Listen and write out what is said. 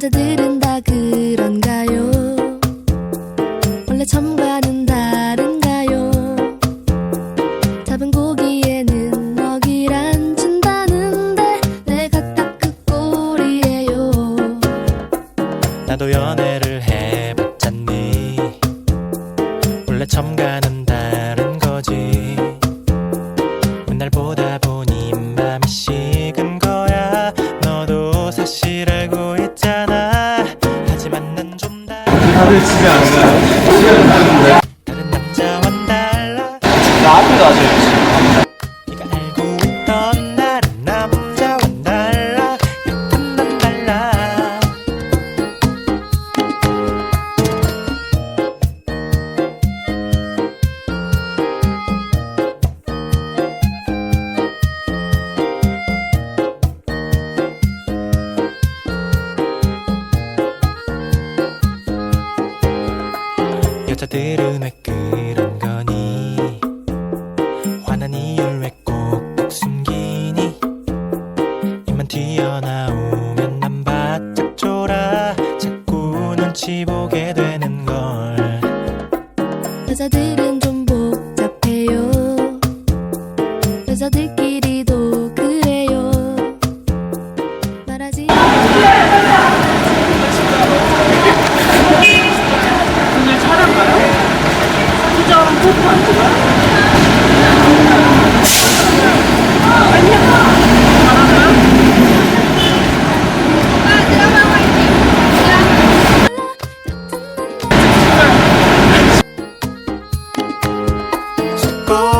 남자들은 다 그런가요? 원래 점과는 다른가요? 잡은 고기에는 먹이란 준다는데 내가 딱 그 꼴이에요. 나도 연애를 해봤잖니 원래 첨가는 다 여자들은 왜 그런 거니? 화난 이유를 왜꼭 숨기니? 입만 튀어나오면 난 바짝 졸아. 자꾸 눈치 보게 되는 걸. 여자들은 좀 복잡해요. 여자들끼리 Oh